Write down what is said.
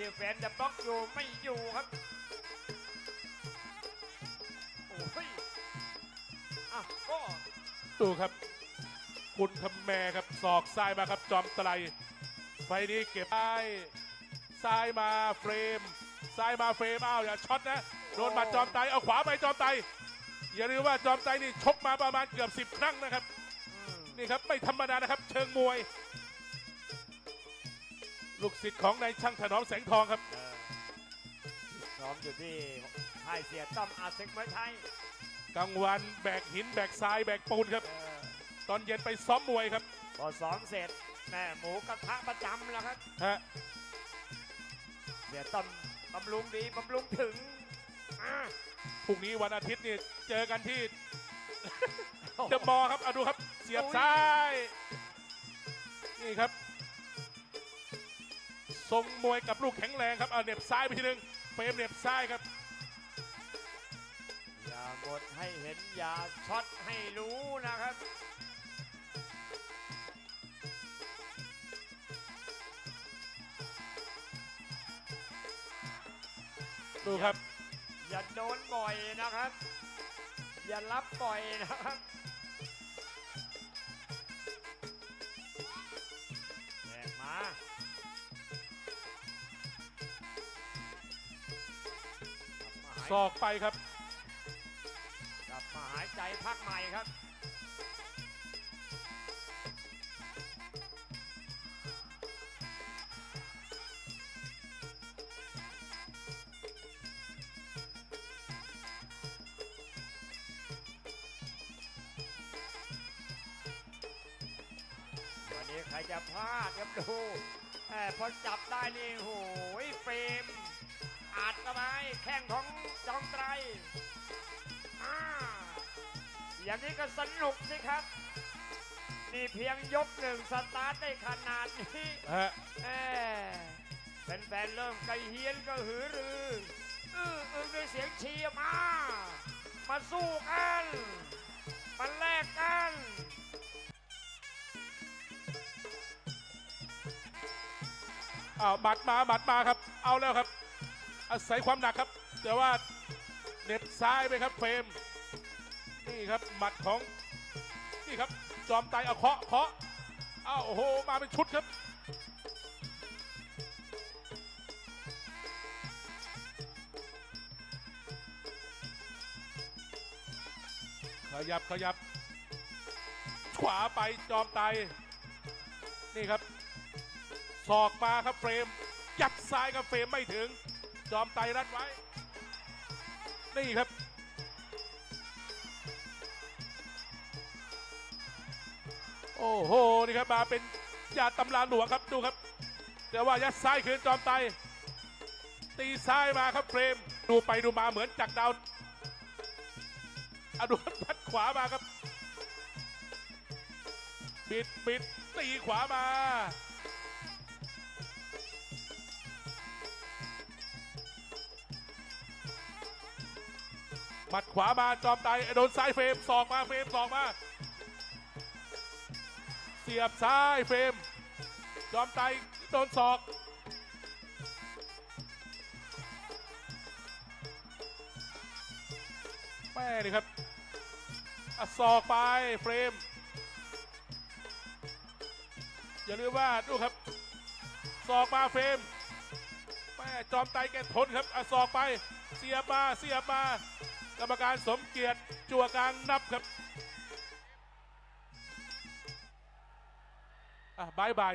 ที่แฟนจะบล็อกอยู่ไม่อยู่ครับ โอ้ยอะก็ดูครับ คุณคำแม่ครับศอกซ้ายมาครับจอมไตรไฟนี้เก็บได้ซ้ายมาเฟรมซ้ายมาเฟรมอ้าวอย่าช็อตนะโดนหมัดจอมไตรเอาขวาไปจอมไตรอย่าลืมว่าจอมไตรนี่ชกมาประมาณเกือบ10 ครั้งนะครับอืมนี่ครับไม่ธรรมดานะครับ เชิงมวย ลูกศิษย์ของนายช่างถนอมแสงทองครับเออซ้อมอยู่ที่ค่ายเสียต้อมอาศึกมวยไทยกลางวันแบกหินแบกทรายแบกปูนครับเออตอนเย็นไปซ้อมมวยครับพอซ้อมเสร็จแม่หมูกระทะประจำแล้วครับฮะเสียต้อมบำรุงดีบำรุงถึงอะพรุ่งนี้วันอาทิตย์นี่เจอกันที่โอ้โหเดอะมอลล์ครับเอาดูครับ เสียบโอ้ยซ้าย นี่ครับ ทรงมวยกับลูกแข็งแรงครับเอาเหน็บซ้ายไปทีนึงเฟรมเหน็บซ้ายครับอย่าหมดให้เห็นอย่าช็อตให้รู้นะครับ ดูครับ อย่าโดนบ่อยนะครับ อย่ารับบ่อยนะครับ ศอกไปครับ กลับมาหายใจพักใหม่ครับ วันนี้ใครจะพลาดครับดูแหมพอจับได้นี่โหยเฟรม อาดเข้าไปแข้งของจอมไตรอ่าอย่างนี้ก็สนุกสิครับ นี่เพียงยกหนึ่งสตาร์ทได้ขนาดนี้ฮะแหมแฟนๆเริ่มกระเฮียนกระหือรือ อื้ออึงด้วยเสียงเชียร์มา มาสู้กันมาแลกกันอ้าวหมัดมาหมัดมาครับ เอาแล้วครับ อาศัยความหนักครับ แต่ว่าเน็บซ้ายไปครับเฟรม นี่ครับหมัดของ นี่ครับ จอมไตรเอาเคาะเคาะอ้าวโอ้โห มาเป็นชุดครับ ขยับขยับ ขวาไปจอมไต นี่ครับศอกมาครับเฟรมยัดซ้ายครับเฟรมไม่ถึง จอมไตรรัดไว้ นี่ครับ โอ้โห นี่ครับมาเป็นยาตำราหลวงครับดูครับแต่ว่ายัดซ้ายคืนจอมไต ตีซ้ายมาครับเฟรม ดูไปดูมาเหมือนจากดาวอดูพัดขวามาครับปิดปิดตีขวามา หมัดขวามาจอมไตรโดนซ้ายเฟรมศอกมาเฟรมศอกมา เสียบซ้ายเฟรมจอมไตรโดนศอกแม่นี่ครับอศอกไปเฟรม อย่าลืมว่าดูครับศอกมาเฟรมแม่จอมไตรแกทนครับอศอกไป เสียบมาเสียบมากรรมการสมเกียรติจั่วกลางนับครับอะบายบาย